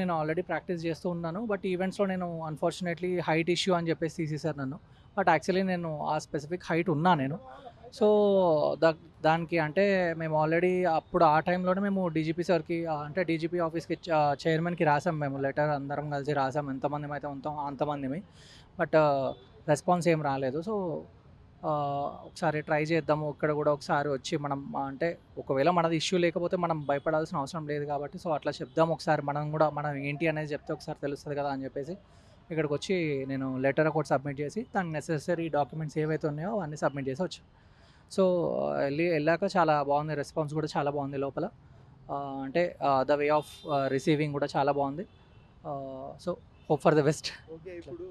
నేను already practice చేస్తూ ఉన్నాను. బట్ ఈవెంట్స్లో నేను అన్ఫార్చునేట్లీ హైట్ ఇష్యూ అని చెప్పేసి తీసేశారు నన్ను. బట్ యాక్చువల్లీ నేను ఆ స్పెసిఫిక్ హైట్ ఉన్నా నేను. సో దా దానికి అంటే మేము ఆల్రెడీ అప్పుడు ఆ టైంలోనే మేము డీజీపీ సార్కి అంటే డీజీపీ ఆఫీస్కి చైర్మన్కి రాసాం మేము. లెటర్ అందరం కలిసి రాసాం. ఎంతమంది అయితే ఉంటాం అంతమందిమి. బట్ రెస్పాన్స్ ఏం రాలేదు. సో ఒకసారి ట్రై చేద్దాము. ఇక్కడ కూడా ఒకసారి వచ్చి మనం అంటే ఒకవేళ మనది ఇష్యూ లేకపోతే మనం భయపడాల్సిన అవసరం లేదు కాబట్టి సో అట్లా చెప్దాం ఒకసారి. మనం కూడా మనం ఏంటి అనేది చెప్తే ఒకసారి తెలుస్తుంది కదా అని చెప్పేసి ఇక్కడికి వచ్చి నేను లెటర్ ఒకటి సబ్మిట్ చేసి దానికి నెసెసరీ డాక్యుమెంట్స్ ఏవైతే ఉన్నాయో అవన్నీ సబ్మిట్ చేసి వచ్చాను సో వెళ్ళి వెళ్ళాక చాలా బాగుంది. రెస్పాన్స్ కూడా చాలా బాగుంది లోపల. అంటే ద వే ఆఫ్ రిసీవింగ్ కూడా చాలా బాగుంది. So hope for the best okay ఇప్పుడు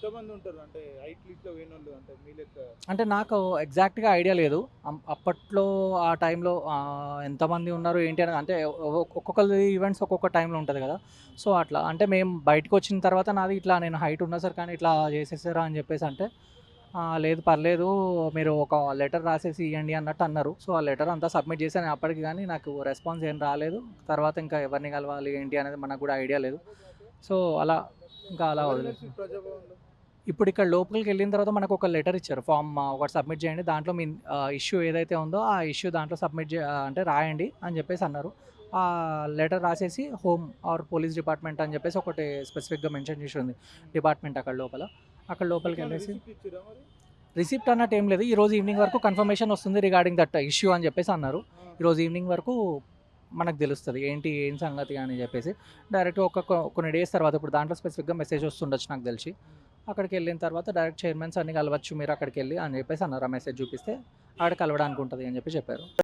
ఎంతమంది ఉంటారు. అంటే లిస్ట్లో పోయిన వాళ్ళు అంటే మీ లెక్క అంటే నాకు ఎగ్జాక్ట్గా ఐడియా లేదు. అం- అప్పట్లో ఆ టైంలో ఎంతమంది ఉన్నారు ఏంటి అనేది అంటే ఒక్కొక్కరి ఈవెంట్స్ ఒక్కొక్క టైంలో ఉంటుంది కదా. సో అట్లా. అంటే మేము బయటకు వచ్చిన తర్వాత నాది ఇట్లా నేను హైట్ ఉన్నా సార్ కానీ ఇట్లా చేసేసారా అని చెప్పేసి అంటే "ఆ, లేదు పర్లేదు మీరు ఒక లెటర్ రాసేసి ఇవ్వండి అన్నట్టు అన్నారు. సో ఆ లెటర్ అంతా సబ్మిట్ చేశాను అప్పటికి కానీ నాకు రెస్పాన్స్ ఏం రాలేదు. తర్వాత ఇంకా ఎవరిని కలవాలి ఏంటి అనేది మనకు కూడా ఐడియా లేదు. సో అలా ఇంకా అలా వదిలేదు ప్రజాభవన్లో? ఇప్పుడు ఇక్కడ లోపలికి వెళ్ళిన తర్వాత మనకు ఒక లెటర్ ఇచ్చారు. ఫామ్ ఒకటి సబ్మిట్ చేయండి. దాంట్లో మీ ఇష్యూ ఏదైతే ఉందో ఆ ఇష్యూ దాంట్లో సబ్మిట్ చే అంటే రాయండి అని చెప్పేసి అన్నారు. ఆ లెటర్ రాసేసి హోమ్ ఆర్ పోలీస్ డిపార్ట్మెంట్ అని చెప్పేసి ఒకటి స్పెసిఫిక్గా మెన్షన్ చేసి ఉంది. డిపార్ట్మెంట్ అక్కడ లోపల. అక్కడ లోపలికి వెళ్ళేసి రిసిప్ట్ అన్నట్టు ఏం లేదు. ఈ రోజు ఈవినింగ్ వరకు కన్ఫర్మేషన్ వస్తుంది రిగార్డింగ్ దట్ ఇష్యూ అని చెప్పేసి అన్నారు. ఈరోజు ఈవినింగ్ వరకు మనకు తెలుస్తుంది. ఏంటి ఏం సంగతి అని చెప్పేసి. డైరెక్ట్ ఒక కొన్ని డేస్ తర్వాత ఇప్పుడు దాంట్లో స్పెసిఫిక్గా మెసేజ్ వస్తుండొచ్చు నాకు తెలిసి. అక్కడికి వెళ్ళిన తర్వాత డైరెక్ట్ చైర్మన్స్ అన్ని కలవచ్చు మీరు అక్కడికి వెళ్ళి అని చెప్పేసి అన్నారు ఆ మెసేజ్ చూపిస్తే ఆడ కలవడానికి ఉంటుంది అని చెప్పి చెప్పారు.